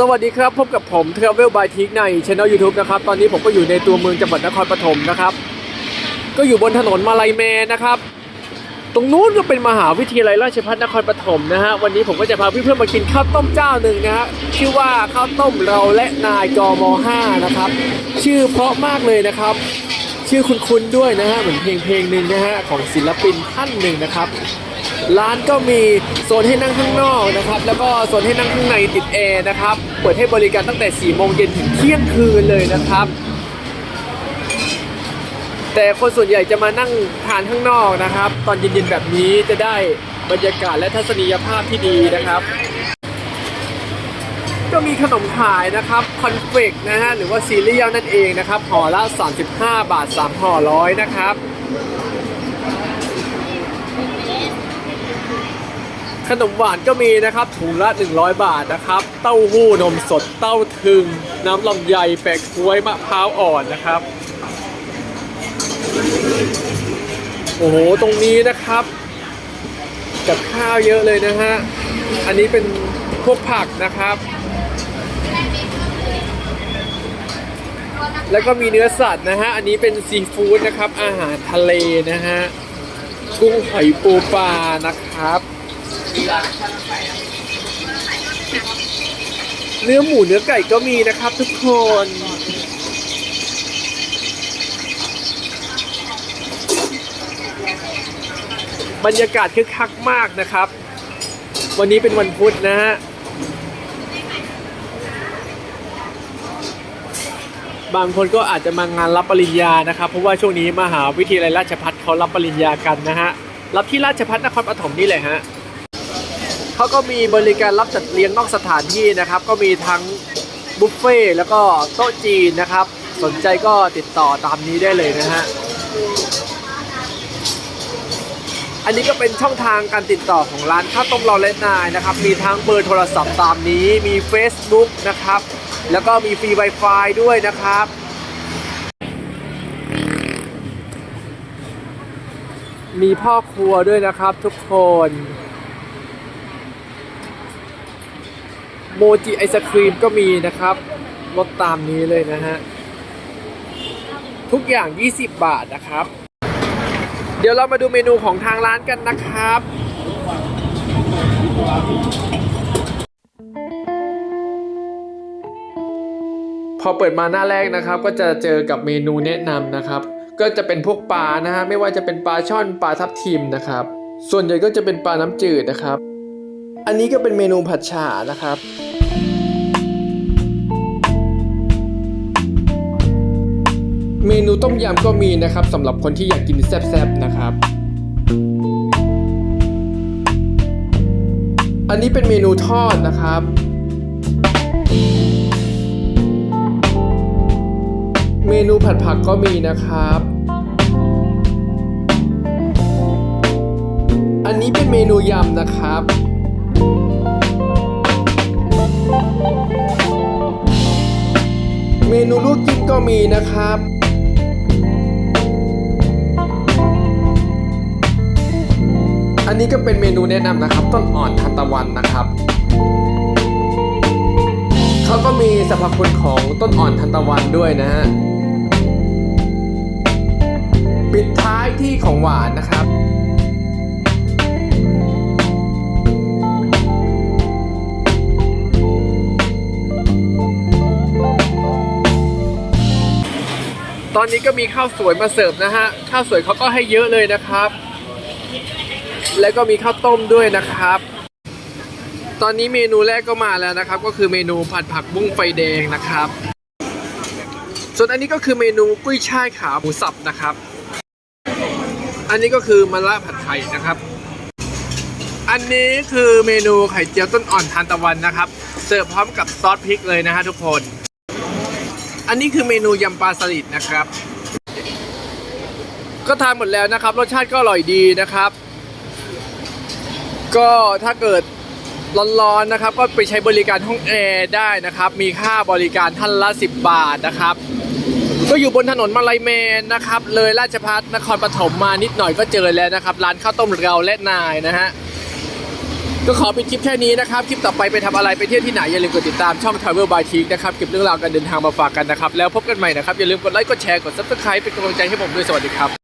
สวัสดีครับ พบกับผม Travel by t i k ในช anel YouTube นะครับ ตอนนี้ผมก็อยู่ในตัวเมืองจังหวัดนครปฐมนะครับ ก็อยู่บนถนนมาลายแมนนะครับ ตรงนู้นก็เป็นมหาวิทยาลัยราชภัฏนครปฐมนะฮะ วันนี้ผมก็จะพาเพื่อนๆมากินข้าวต้มเจ้าหนึ่งนะฮะ ชื่อว่าข้าวต้มเราและนายกม 5 นะครับ ชื่อเพราะมากเลยนะครับ ชื่อคุ้นๆด้วยนะฮะ เหมือนเพลงเพลงหนึ่งนะฮะของศิลปินท่านหนึ่งนะครับ ร้านก็มีโซนให้นั่งข้างนอกนะครับ แล้วก็โซนให้นั่งข้างในติดแอร์นะครับ เปิดให้บริการตั้งแต่4โมงเย็นถึงเที่ยงคืนเลยนะครับ แต่คนส่วนใหญ่จะมานั่งทานข้างนอกนะครับ ตอนเย็นๆแบบนี้จะได้บรรยากาศและทัศนียภาพที่ดีนะครับ ก็มีขนมขายนะครับคอนเฟกนะฮะหรือว่าซีเรียลนั่นเองนะครับห่อละ 35 บาท 3ห่อร้อยนะครับ ขนมหวานก็มีนะครับถุงละ 100 บาทนะครับ เต้าหู้นมสดเต้าถึง น้ำลำไยแปะกล้วยมะพร้าวอ่อนนะครับ โอ้โห ตรงนี้นะครับ กับข้าวเยอะเลยนะฮะ อันนี้เป็นพวกผักนะครับ แล้วก็มีเนื้อสัตว์นะฮะ อันนี้เป็นซีฟู้ดนะครับ อาหารทะเลนะฮะ กุ้งหอยปูปลานะครับ เนื้อหมูเนื้อไก่ก็มีนะครับทุกคน บรรยากาศคึกคักมากนะครับ วันนี้เป็นวันพุธนะฮะบางคนก็อาจจะมางานรับปริญญานะครับ เพราะว่าช่วงนี้มหาวิทยาลัยราชภัฏเขารับปริญญากันนะฮะ รับที่ราชภัฏนครปฐมนี่เลยฮะ เขาก็มีบริการรับจัดเลี้ยงนอกสถานที่นะครับ ก็มีทั้งบุฟเฟ่ต์แล้วก็โต๊ะจีนนะครับ สนใจก็ติดต่อตามนี้ได้เลยนะฮะอันนี้ก็เป็นช่องทางการติดต่อของร้านข้าวต้มเราและนายนะครับ มีทั้งเบอร์โทรศัพท์ตามนี้ มี Facebook นะครับ แล้วก็มีฟรี Wi-Fi ด้วยนะครับ มีพ่อครัวด้วยนะครับทุกคน โมจิไอศครีมก็มีนะครับลดตามนี้เลยนะฮะ ทุกอย่าง 20 บาทนะครับ เดี๋ยวเรามาดูเมนูของทางร้านกันนะครับพอเปิดมาหน้าแรกนะครับ ก็จะเจอกับเมนูแนะนำนะครับ ก็จะเป็นพวกปลานะฮะไม่ว่าจะเป็นปลาช่อนปลาทับทิมนะครับ ส่วนใหญ่ก็จะเป็นปลาน้ำจืดนะครับ อันนี้ก็เป็นเมนูผัดฉ่านะครับเมนูต้มยำก็มีนะครับสำหรับคนที่อยากกินแซ่บๆนะครับ อันนี้เป็นเมนูทอดนะครับ เมนูผัดผักก็มีนะครับ อันนี้เป็นเมนูยำนะครับ นูลวกจิ้มก็มีนะครับอันนี้ก็เป็นเมนูแนะนำนะครับ ต้นอ่อนทานตะวันนะครับเขาก็มีสรรพคุณของต้นอ่อนทานตะวันด้วยนะฮะปิดท้ายที่ของหวานนะครับ อนนี้ก็มีข้าวสวยมาเสิร์ฟนะฮะ ข้าวสวยเขาก็ให้เยอะเลยนะครับ แล้วก็มีข้าวต้มด้วยนะครับ ตอนนี้เมนูแรกก็มาแล้วนะครับ ก็คือเมนูผัดผักบุ้งไฟแดงนะครับ ส่วนอันนี้ก็คือเมนูกุ้ยช่ายขาหมูสับนะครับ อันนี้ก็คือมะระผัดไข่นะครับ อันนี้คือเมนูไข่เจียวต้นอ่อนทานตะวันนะครับ เสิร์ฟพร้อมกับซอสพริกเลยนะฮะทุกคน อันนี้คือเมนูยำปลาสลิดนะครับ ก็ทานหมดแล้วนะครับ รสชาติก็อร่อยดีนะครับ ก็ถ้าเกิดร้อนๆนะครับ ก็ไปใช้บริการห้องแอร์ได้นะครับ มีค่าบริการท่านละ 10 บาทนะครับ ก็อยู่บนถนนมาลายแมนนะครับ เลยราชพัฒนครปฐมมานิดหน่อยก็เจอแล้วนะครับ ร้านข้าวต้มเราและนายนะฮะ ก็ขอปิดคลิปแค่นี้นะครับ คลิปต่อไปไปทำอะไรไปเที่ยวที่ไหน อย่าลืมกดติดตามช่อง Travel by t i k นะครับ เก็บเรื่องราวการเดินทางมาฝากกันนะครับ แล้วพบกันใหม่นะครับ อย่าลืมกดไลค์กดแชร์กด Subscribe เป็นกำลังใจให้ผมด้วยสวัสดีครับ